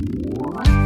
อ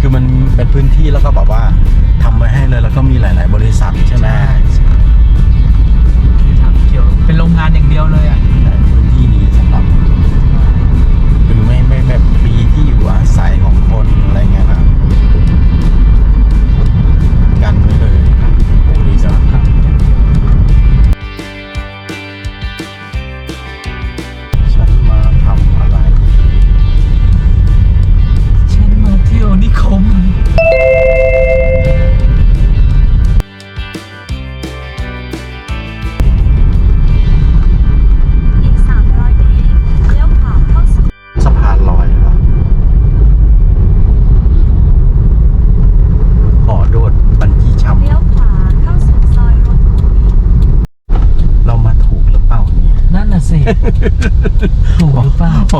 คือมันเป็นพื้นที่แล้วก็แบบว่าทำไว้ให้เลยแล้วก็มีหลาย ๆ บริษัทใช่ไหมที่ทำเกี่ยวเป็นโรงงานอย่างเดียวเลยอะในพื้นที่นี้สำหรับคือไม่ไม่แบบมีที่อยู่อาศัยของ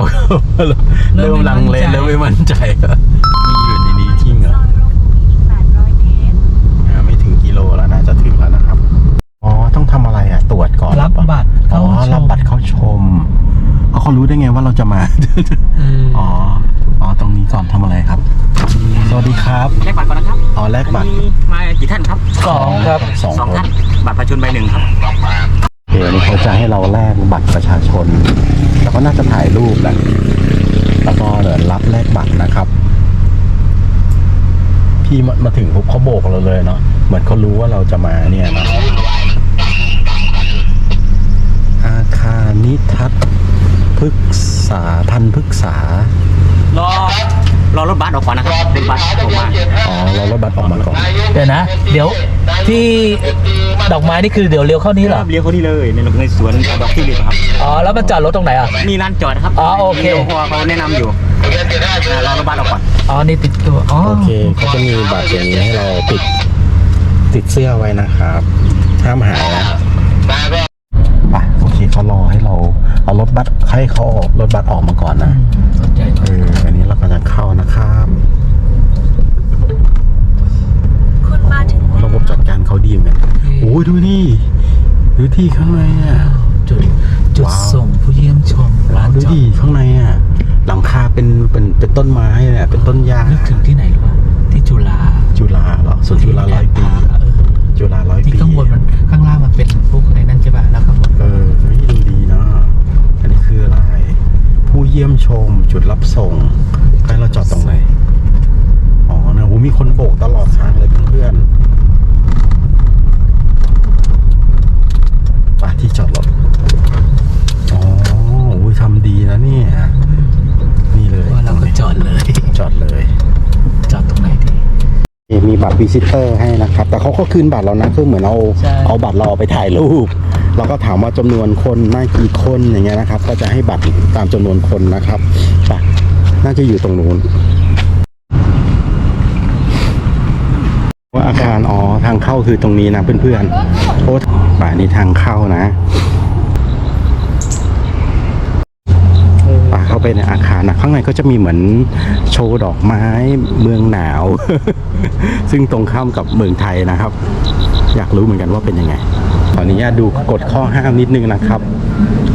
อเปล่าโอ้โหเริ่มลังเลเริ่เริ่มมไม่ไม่มั่มั่นนใจใจอะมีอยู่ในนี้จริงเหรซออยรถหรูอีก800เมตรอ่าไม่ถึงกิโลแล้วน่าจะถึงแล้วนะครับ อ๋อต้องทำอะไรอะ ตรวจก่อนรับบัตรอ๋เข้าอชรับมบัตรเข้าชมเอาเขารู้ได้ไงว่าเราจะมาเอออ๋ออ๋อตรงนี้ก่อนทำอะไรครับ สวัสดีครับแลกบัตรก่อนนะครับอ๋อแลกบัตรอันนี้มากี่ท่านครับสองครับสองสองคนท่านบัตรประชาชนใบหนึ่งครับ เดี๋ยวนี้เขาจะให้เราแลกบัตรประชาชน แล้วก็น่าจะถ่ายรูปแหละแล้วก็เดี๋ยวรับแลกบัตรนะครับ พี่มามาถึงปุ๊บเขาโบกเราเลยเนาะเหมือนเขารู้ว่าเราจะมาเนี่ยนะอาคารนิทัศน์พฤกษาพันพฤกษารอ รอรถบัสออกก่อนนะครับรถบัสออกมาอ๋อเรารถบัตรออกมาก่อนเดี๋ยวนะ เดี๋ยวที่ดอกไม้นี่คือเดี๋ยวเลี้ยวเข้านี้เหรอเลี้ยวเขานี่เลยในในสวนดอกที่ริบครับอ๋อแล้วมันจอดรถตรงไหนอะมีร้านจอดนะครับอ๋อโอเคมีรพเขาแนะนำอยู่อ่ารอรถบัสออกก่อนอ๋อนี่ติดตัวอ๋อโอเคเขาจะมีบัตรอย่างนี้ให้เราติดติดเสื้อไว้นะครับห้ามหายนะไปโอเคเขารอให้เราเอารถบัสให้เขาออกรถบัสออกมาก่อนอืนะมสนใจเอออันนี้เรา กำลังเข้านะครับคุณมาถึงแล้วระบบจัดการเขาดีเหมือนกันโอ้ยดูนี่ดูที่ข้างในอะ จุดจุดว้าว ส่งผู้เยี่ยมชมร้านดูจอดิดข้างในอะ หลังคาเป็นเป็นเป็นต้นไม้เนี่ยเป็นต้นหญ้านึกถึงที่ไหนหรือวะที่จุฬาจุฬาเหรอสวนจุฬาร้อยปี เออจุฬาร้อยที่ปี ข้างบนมันข้างล่างมันเป็นพวกอะไรนั่นใช่ป่ะแล้วข้างบนเออเฮ้ยดูดีเนาะอันนี้คืออะไร ผู้เยี่ยมชมจุดรับส่งให้ เราจอดตรงไหน อ๋อนะโหมีคนโบกตลอดทางเลยเพื่อนๆไปที่จอดรถ อ๋อโอ้ยทำดีนะเนี่ย นี่เลยว่าเราก็จอดเลย จอดเลย จอดตรงไหนดีมีบัตรวิซิเตอร์ให้นะครับ แต่เขาก็คืนบัตรเรานะคือเหมือนเอาใช่เอาบัตรเราเอาไปถ่ายรูปเราก็ถามว่าจำนวนคนน่ากี่คนอย่างเงี้ยนะครับ ก็จะให้บัตรตามจำนวนคนนะครับไป น่าจะอยู่ตรงนู้นว่าอาคารอ๋อทางเข้าคือตรงนี้นะเพื่อนๆโอ้ป่านี้ทางเข้านะป่าเข้าไปในอาคารนะข้างในก็จะมีเหมือนโชว์ดอกไม้เมืองหนาว ซึ่งตรงข้ามกับเมืองไทยนะครับ อยากรู้เหมือนกันว่าเป็นยังไงขออนุญาตดูกฎข้อห้ามนิดนึงนะครับ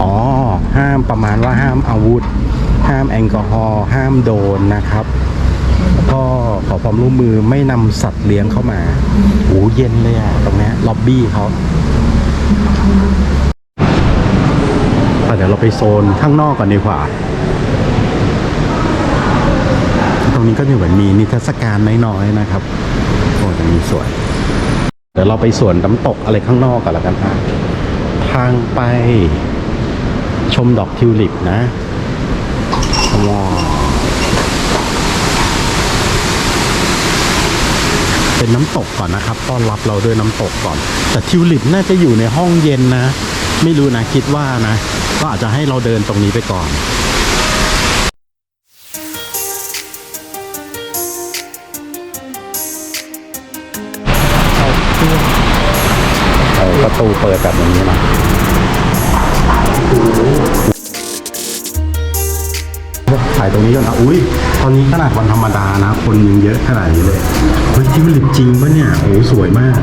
อ๋อ ห้ามประมาณว่าห้ามอาวุธ ห้ามแอลกอฮอล์ห้ามโดนนะครับแล้วก็ขอความร่วมมือไม่นำสัตว์เลี้ยงเข้ามาโอ้เย็นเลยอะตรงนี้ล็อบบี้เขาเดี๋ยวเราไปโซนข้างนอกก่อนดีกว่า ตรงนี้ก็จะเหมือนมีนิทรรศการน้อยๆนะครับโอ้จะมีสวย เดี๋ยวเราไปสวนน้ำตกอะไรข้างนอกก่อนละกันฮะทางไปชมดอกทิวลิปนะ ว้าวเป็นน้ำตกก่อนนะครับ ต้อนรับเราด้วยน้ำตกก่อน แต่ทิวลิปน่าจะอยู่ในห้องเย็นนะ ไม่รู้นะคิดว่านะ ก็อาจจะให้เราเดินตรงนี้ไปก่อนประตูเปิดแบบนี้นะายตรงนี้ก่อนอะอุ้ยตอนนี้ขนาดวันธรรมดานะ คนยังเยอะขนาดนี้เลยเฮ้ยทิวลิปจริงปะเนี่ยโอ้โหสวยมาก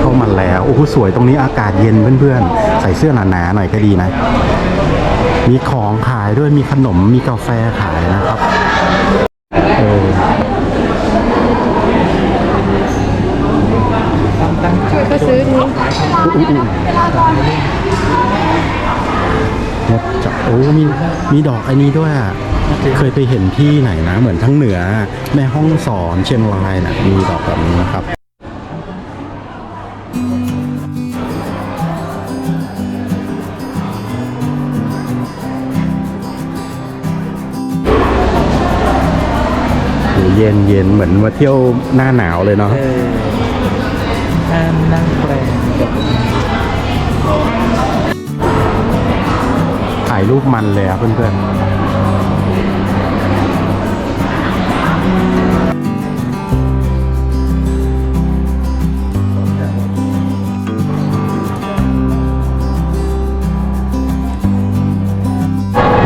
เข้ามาแล้วโอ้โหสวยตรงนี้อากาศเย็นเพื่อนๆ ใส่เสื้อหนาๆหน่อยก็ดีนะ มีของขายด้วยมีขนมมีกาแฟขายนะครับเออก็ซื้อทีนกจะโอ้มีมีดอกอันนี้ด้วยอะเคยไปเห็นที่ไหนนะ เหมือนทั้งเหนือ แม่ห้องสอนเชียงรายนะมีดอกแบบนี้นะครับโหเย็นเย็นเหมือนมาเที่ยวหน้าหนาวเลยเนาะเออห้ามนั่งแปรกัายรูปมันเลยครับเพื่อนๆ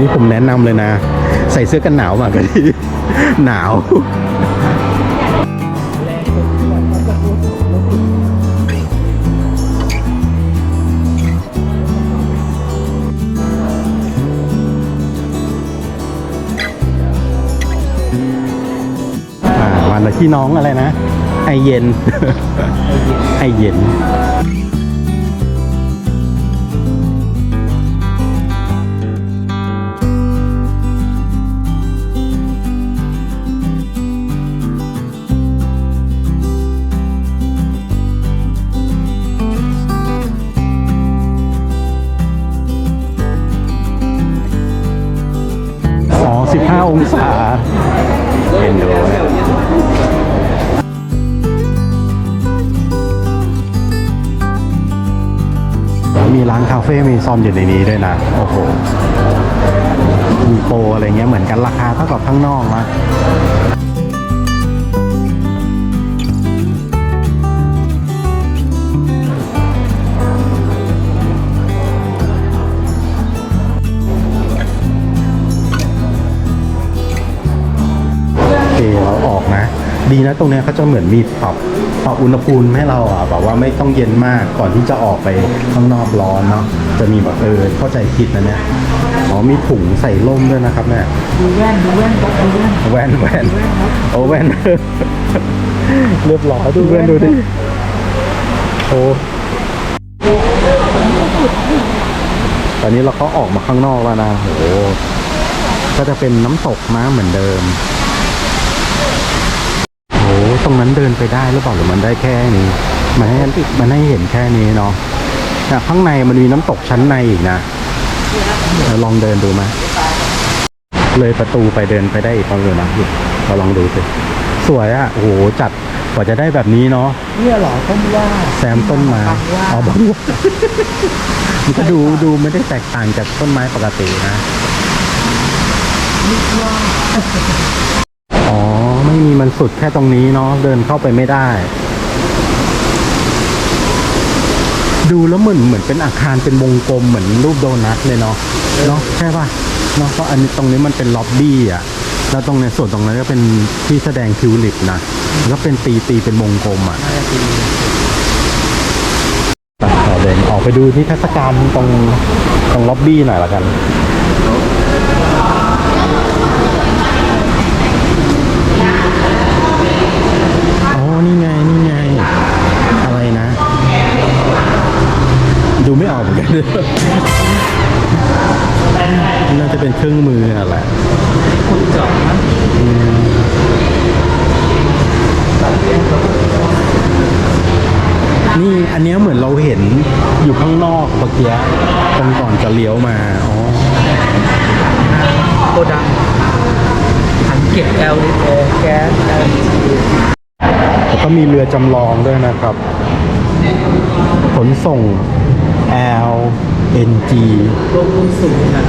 นี่ผมแนะนำเลยนะ ใส่เสื้อกันหนาวมาก็ดีหนาว อ่าวันละที่น้องอะไรนะ ไอเย็น ไอเย็นอ๋อสิบห้าองศา มีร้านคาเฟ่มีซอมอยู่ในนี้ด้วยนะ โอ้โห มีโปรอะไรเงี้ยเหมือนกันราคาเท่ากับข้างนอกนะโอเคเราออกนะดีนะตรงเนี้ยเขาจะเหมือนมีปรับปรับ อุณหภูมิให้เราอะแบบว่าไม่ต้องเย็นมากก่อนที่จะออกไปข้างนอกร้อนเนาะจะมีแบบเออเข้าใจผิดนะเนี่ยอ๋อมีถุงใส่ร่มด้วยนะครับเนี่ยดูแว่นดูแว่นดูแว่นแว่นแว่นโอ้แว่นเรียบร้อยดูแว่นดูดิโอ้ตอนนี้เราก็ออกมาข้างนอกแล้วนะโอ้ก็จะเป็นน้ำตกนะเหมือนเดิมโอ้ ตรงนั้นเดินไปได้หรือเปล่าหรือมันได้แค่นี้มันให้มันให้เห็นแค่นี้เนาะแต่ข้างในมันมีน้ำตกชั้นในอีกนะเดี๋ยวลองเดินดูไหมเลยประตูไปเดินไปได้อีกประมาณนะเราลองดูสิสวยอะ่ะโอ้โหจัดกว่าจะได้แบบนี้เนาะเนี่ยเหรอต้นว่าแซมต้นไม้บังว่าอ๋อบังว่ามันก็ดูดูไม่ได้แตกต่างจากต้นไม้ปกตินะอ๋อ ไม่มีมันสุดแค่ตรงนี้เนาะเดินเข้าไปไม่ได้ ดูแล้วเหมือนเหมือนเป็นอาคารเป็นวงกลมเหมือนรูปโดนัทเลยเนาะเนาะใช่ป่ะเนาะเพราะอันนี้ตรงนี้มันเป็นล็อบบี้อะแล้วตรงในส่วนตรงนั้นก็เป็นที่แสดงทิวลิปนะแล้วเป็นตีตีเป็นวงกลมอะน่าจะดีตัดต่อเดินออกไปดูที่เทศกาลตรงตรงล็อบบี้หน่อยละกัน นกันน่าจะเป็นเป็นเครื่องมือน่ะแหละคุณเจาะนะนี่อันเนี้ยเหมือนเราเห็นอยู่ข้างนอกเมื่อกี้ตรงก่อนจะเลี้ยวมา อ๋อโกดังถังเก็บ LDO แก๊ส LPG แล้วก็มีเรือจำลองด้วยนะครับ ขนส่ง L N G ลมมันสูงนะ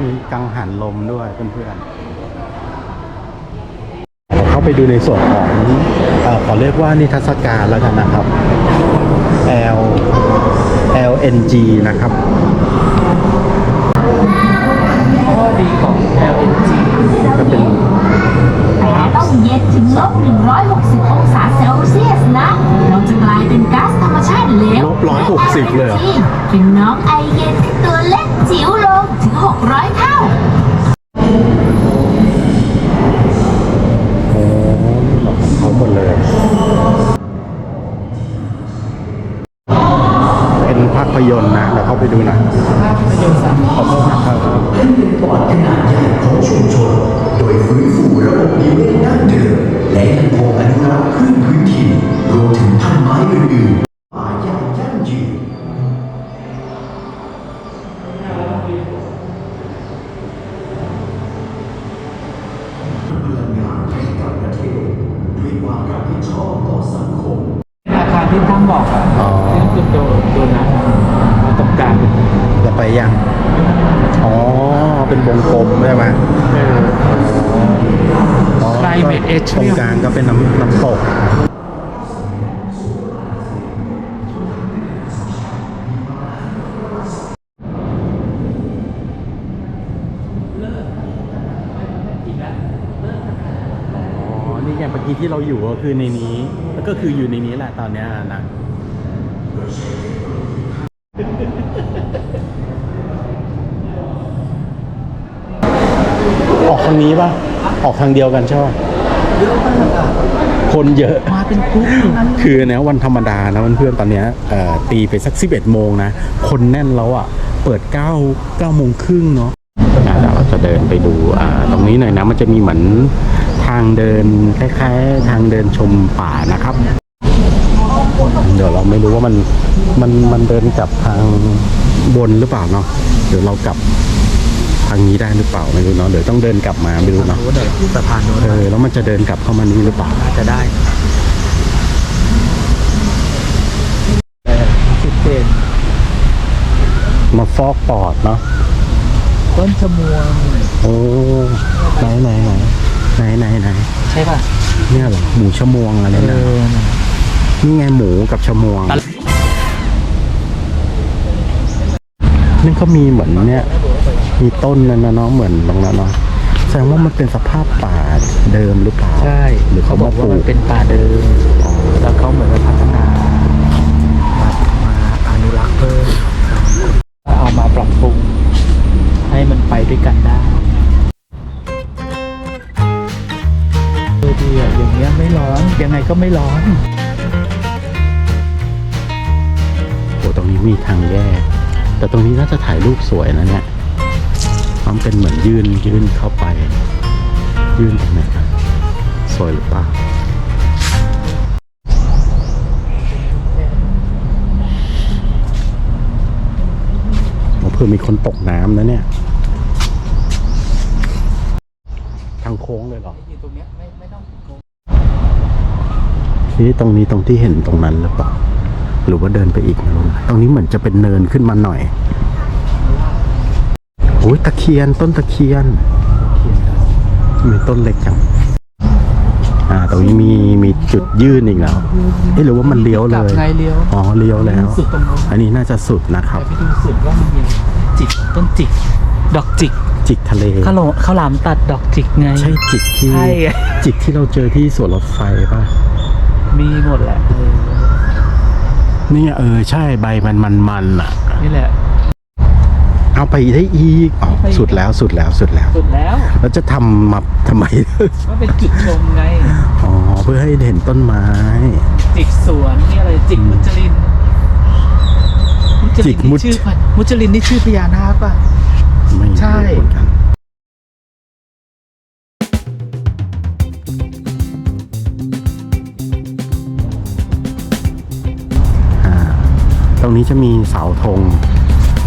มีกังหันลมด้วยเพื่อนๆเข้าไปดูในส่วนของอขอเรียกว่านิทรรศการแล้วกันนะครับ L L N G นะครับข้อดีของ L N G ก็เป็นแต่ต้องเย็นถึงลบอย ติเหลวลบ160เลยเหรอ เป็นน้องไอเย็นที่ตัวเล็กจิ๋วลงถึง600เท่า โอ้นี่แบบของเขาหมดเลย เป็นภาพยนตร์นะเดี๋ยวเข้าไปดูหน่อ ไปยัง อ๋อ เป็นวงกลมใช่ไหมเอออ๋อ Climate ต Atrium รงกลางก็เป็นน้ำน้ำตกอ๋อนี่ไงเมื่อกี้ที่เราอยู่ก็คือในนี้ แล้วก็คืออยู่ในนี้แหละตอนเนี้ยนะ ออกทางนี้ป่ะ ออกทางเดียวกันใช่ป่ะเยอะมากอะคนเยอะ มาเป็นกรุ๊ปทั้งนั้นคือเนี้ยวันธรรมดานะเพื่อนๆตอนเนี้ยเอ่อตีไปสัก 11 โมงนะ คนแน่นแล้วอะ เปิด9 9โมงครึ่งเนาะอ่าเดี๋ยวเราจะเดินไปดูอ่าตรงนี้หน่อยนะมันจะมีเหมือนทางเดินคล้ายๆ ทางเดินชมป่านะครับ เดี๋ยวเราไม่รู้ว่ามันมันมันเดินกลับทางบนหรือเปล่าเนาะเดี๋ยวเรากลับทางนี้ได้หรือเปล่าไม่รู้เนาะเดี๋ยวต้องเดินกลับมาไม่รู้เนาะโน้นเดี๋ยวสะพานโน้นเออแล้วมันจะเดินกลับเข้ามานี้หรือเปล่าน่าจะได้เออสิบเซนมาฟอกปอดเนาะต้นชะมวงโอ้ไหนไหนไหนไหนไหนไหนใช่ป่ะเนี่ยเหรอหมูชะมวงอะไรเอนะอน่ะนี่ไงหมูกับชะมวงนี่เขามีเหมือนเนี่ย มีต้นนั่นนะเนาะเหมือนตรงนั้นเนาะแสดงว่ามันเป็นสภาพป่าเดิมหรือเปล่าใช่ หรือเขาบมาอกปว่าลูมันกเป็นป่าเดิม แล้วเขาเหมือนกับพัฒนามามาอนุรักษ์เพิ่มเอามาปรับปรุง ให้มันไปด้วยกันได้เออดีอะอย่างเงี้ยไม่ร้อน ยังไงก็ไม่ร้อน โอ้ตรงนี้มีทางแยก แต่ตรงนี้น่าจะถ่ายรูปสวยนะเนี่ย มันเป็นเหมือนยื่นยื่นเข้าไป ยื่นตรงไหนนะสวยหรือเปล่าโอ้เพื่อมีคนตกน้ำนะเนี่ย ทางโค้งเลยเหรอนี่ตรงนี้ตรงที่เห็นตรงนั้นหรือเปล่า หรือว่าเดินไปอีกไม่รู้นะตรงนี้เหมือนจะเป็นเนินขึ้นมาหน่อย โอ้ยตะเคียนต้นตะเคียนทำไมต้นเล็กจังอ่าตรงนี้มีมีจุดยื่นอีกแล้วเอ๊ะหรือว่ามันเลี้ยวเลกลับยไงเลี้ยว อ๋อเลี้ยวแล้ว สุดตรงนู้นอันนี้น่าจะสุดนะครับ แต่ไปดูสุดว่ามันมีจิกต้นจิก ดอกจิกจิกทะเล ข้าวหลามข้าวหลามตัดดอกจิกไง ใช่จิกที่ใช่ไงจิกที่เราเจอที่สวนรถไฟป่ะมีหมดแหละเออนี่ไงเออใช่ใบมันมันมันอะ นี่แหละ เอาไปได้อีกอ๋อไปอีกสุดแล้วสุดแล้วสุดแล้ว สุดแล้วแล้วจะทำมาทำไมว่าเป็นจุดชมไงอ๋อเพื่อให้เห็นต้นไม้ จิกสวนนี่อะไรจิกมุจลินจลินจิกมุนี่ดชื่อใครมุจลินนี่ชื่อพญานาคป่ะไม่รู้ใช่เหมือนกันอ่าตรงนี้จะมีเสาธง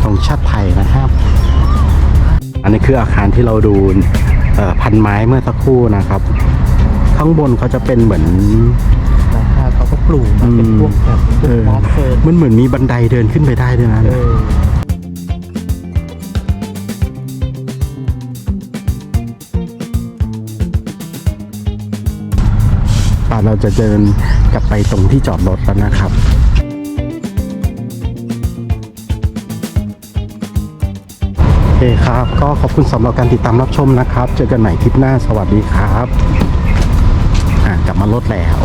ธงชาติไทยนะครับ อันนี้คืออาคารที่เราดูเอ่อพันไม้เมื่อสักครู่นะครับ ข้างบนเขาจะเป็นเหมือนแต่ถ้าเขาก็ปลูกมาเป็นพวกแบบพวเอกอมอสเฟิร์นมันเหมือนมีบันไดเดินขึ้นไปได้ด้วยนะเออป่าเราจะเดินกลับไปตรงที่จอดรถแล้วนะครับ เคครับ ก็ขอบคุณสำหรับการติดตามรับชมนะครับ เจอกันใหม่คลิปหน้าสวัสดีครับ อ่ากลับมาลดแล้ว